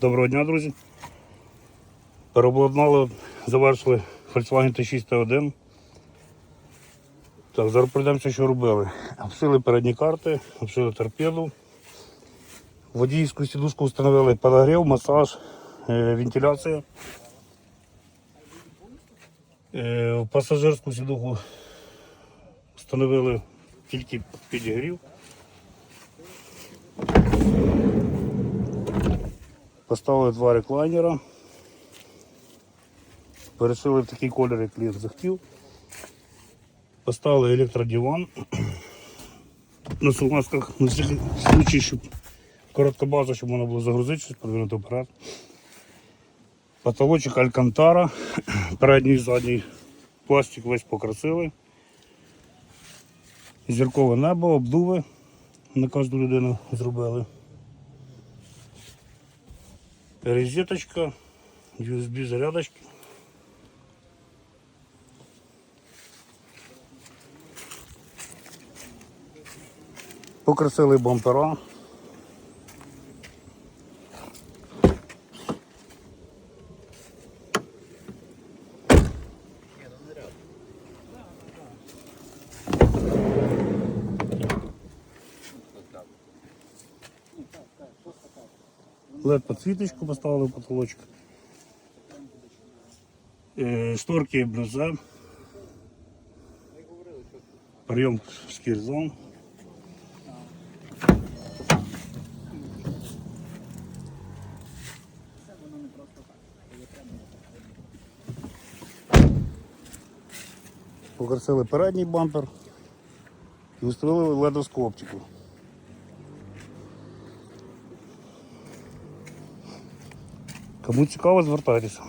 Доброго дня, друзі. Переобладнали, завершили Volkswagen T6 T1. Так, зараз пройдемося, що робили. Обшили передні карти, обшили торпеду. Водійську сідушку встановили подогрів, масаж, е, вентиляція. Е, пасажирську сідуху встановили тільки підігрів. Поставили два реклайнера. Перешили в такий колір, як клієнт захотів. Поставили електродиван. На салмазках на всякий случай, щоб коротка база, щоб можна було загрузити щось, подвинути вперед. Потолочок Алькантара. Передній задній пластик весь покрасили. Зіркове небо, обдуви на кожну людину зробили. Розеточка, USB зарядочки. Покрасили бампера. LED подсвіточку поставили в потолочок. Е, Шторки блюзе. Прийом шкірзон. Покрасили передній бампер і встановили ледовську Кому цікаво, звертайтеся.